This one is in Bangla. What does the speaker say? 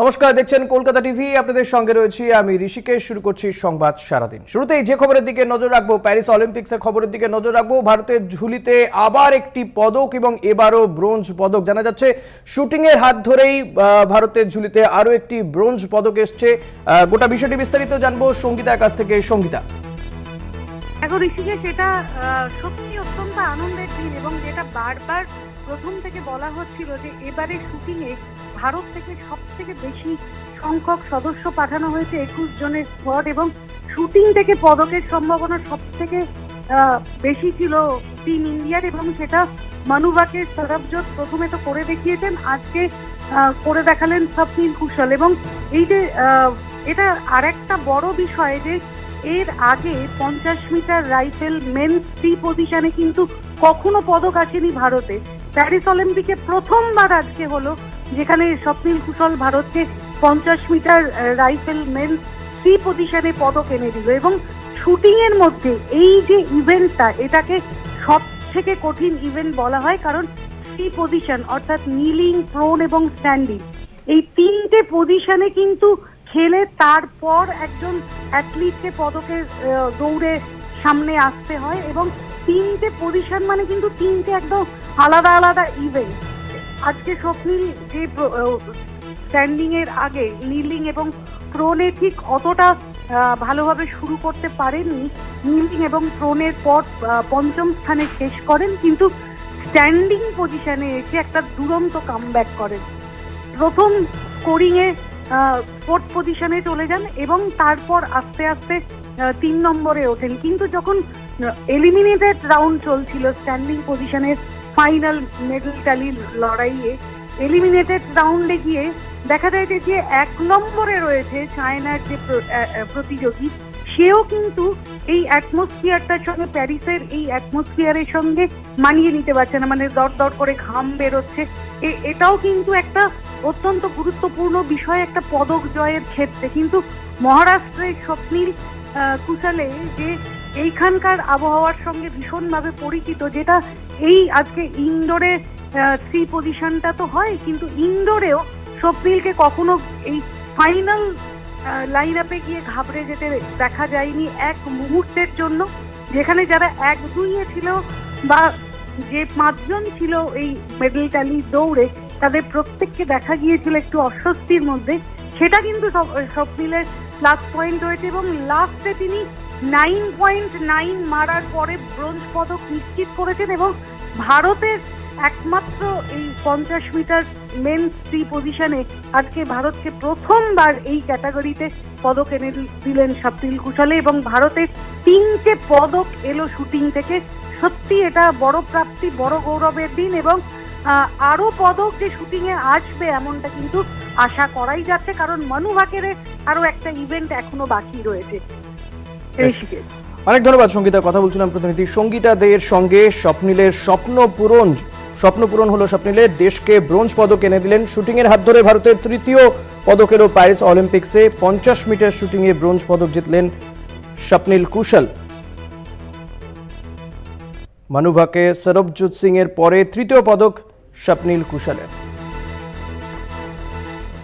নমস্কার, দেখছেন কলকাতা টিভি, আপনাদের সঙ্গে রয়েছি আমি ঋষিকেশ। শুরু করছি সংবাদ সারাদিন। শুরুতেই যে খবরের দিকে নজর রাখব, প্যারিস অলিম্পিক্সের খবরের দিকে নজর রাখব, ভারতের ঝুলিতে আবার একটি পদক এবং এবারও ব্রোঞ্জ পদক। জানা যাচ্ছে, শুটিংয়ের হাত ধরেই ভারতের ঝুলিতে আরও একটি ব্রোঞ্জ পদক এসছে। গোটা বিষয়টি বিস্তারিত জানব সঙ্গীতার কাছ থেকে। সঙ্গীতা এখন ঋষিকেশ আহ, সত্যি অত্যন্ত আনন্দের দিন এবং যেটা বারবার প্রথম থেকে বলা হচ্ছিল যে এবারে শুটিংয়ে ভারত থেকে সব থেকে বেশি সংখ্যক সদস্য পাঠানো হয়েছে একুশ জনের স্কোয়াড এবং শুটিং থেকে পদকের সম্ভাবনা সব থেকে বেশি ছিল টিম ইন্ডিয়ার এবং সেটা মানুবাকে সরবজোত প্রথমে তো করে দেখিয়েছেন আজকে করে দেখালেন স্বপ্নীল কুশল এবং এই যে এটা আরেকটা বড় বিষয় যে এর আগে পঞ্চাশ মিটার রাইফেল মেন থ্রি পজিশনে কিন্তু কখনো পদক আসেনি ভারতে। প্যারিস অলিম্পিকে প্রথমবার আজকে হলো, যেখানে স্বপ্নীল কুশল ভারতকে পঞ্চাশ মিটার রাইফেল মেন থ্রি পজিশনে পদক এনে দিল। এবং শুটিং এর মধ্যে এই যে ইভেন্টটা, এটাকে সব থেকে কঠিন ইভেন্ট বলা হয় কারণ থ্রি পজিশন, অর্থাৎ নিলিং প্রোন এবং স্ট্যান্ডিং এই তিনটে পজিশনে কিন্তু খেলে তারপর একজন অ্যাথলিটকে পদকের আহ, দৌড়ে সামনে আসতে হয় এবং তিনটে পজিশন মানে কিন্তু তিনটে একদম আলাদা আলাদা ইভেন্ট আজকে স্বপ্নীল যে স্ট্যান্ডিং এর আগে নিলিং এবং প্রোনে ঠিক অতটা ভালোভাবে শুরু করতে পারেননি। নিলিং এবং প্রোনের পর পঞ্চম স্থানে শেষ করেন কিন্তু স্ট্যান্ডিং পজিশনে এসে একটা দুরন্ত কামব্যাক করেন। প্রথম স্কোরিং এ ফোর্থ পজিশনে চলে যান এবং তারপর আস্তে আস্তে তিন নম্বরে ওঠেন। কিন্তু যখন এলিমিনেটেড রাউন্ড চলছিল স্ট্যান্ডিং পজিশনের ফাইনাল মেডেল ট্যালি লড়াইয়ে এলিমিনেটেড রাউন্ডে গিয়ে দেখা যায় যে এক নম্বরে রয়েছে চায়নার যে প্রতিযোগী, সেও কিন্তু এই অ্যাটমসফিয়ারটার সঙ্গে, প্যারিসের এই অ্যাটমসফিয়ারের সঙ্গে মানিয়ে নিতে পারছে না। মানে দর দর করে ঘাম বেরোচ্ছে। এটাও কিন্তু একটা অত্যন্ত গুরুত্বপূর্ণ বিষয় একটা পদক জয়ের ক্ষেত্রে। কিন্তু মহারাষ্ট্রের স্বপ্নীল আহ, কুশালে যে এইখানকার আবহাওয়ার সঙ্গে ভীষণভাবে পরিচিত যেটা এই আজকে ইনডোরে থ্রি পজিশনটা তো হয় কিন্তু ইনডোরেও স্বপ্নীলকে কখনো এই ফাইনাল লাইন আপে গিয়ে ঘাবড়ে যেতে দেখা যায়নি এক মুহূর্তের জন্য যেখানে যারা এক দুইয়ে ছিল বা যে পাঁচজন ছিল এই মেডেল ট্যালি দৌড়ে তাদের প্রত্যেককে দেখা গিয়েছিল একটু অস্বস্তির মধ্যে। সেটা কিন্তু সব- মিলে প্লাস পয়েন্ট রয়েছে এবং লাস্টে তিনি নাইন পয়েন্ট নাইন মারার পরে ব্রোঞ্জ পদক নিশ্চিত করেছেন এবং ভারতের একমাত্র এই পঞ্চাশ মিটার মেন থ্রি পজিশনে আজকে ভারতকে প্রথমবার এই ক্যাটাগরিতে পদক এনে দিলেন স্বপ্নিল কুশলে এবং ভারতের তিনটে পদক এলো শুটিং থেকে। সত্যি এটা বড় প্রাপ্তি, বড় গৌরবের দিন এবং আহ, আরও পদক যে শুটিং এ আসবে এমনটা কিন্তু আশা করাই যাচ্ছে কারণ মানু ভাকেরের আরও একটা ইভেন্ট এখনও বাকি রয়েছে। অনেক ধন্যবাদ সঙ্গীতা কথা বলছিলাম প্রতিনিধি। সঙ্গীতা দের সঙ্গে স্বপ্নিলের স্বপ্ন পূরণ স্বপ্ন পূরণ হলো স্বপ্নিলের দেশকে ব্রোঞ্জ পদক এনে দিলেন শুটিংয়ের হাত ধরে ভারতের তৃতীয় পদকেরও প্যারিস অলিম্পিক্সে পঞ্চাশ মিটার শুটিংয়ে ব্রোঞ্জ পদক জিতলেন স্বপ্নিল কুশল। মানুভাকে সরবজিৎ সিংয়ের পরে তৃতীয় পদক স্বপ্নীল কুশলের।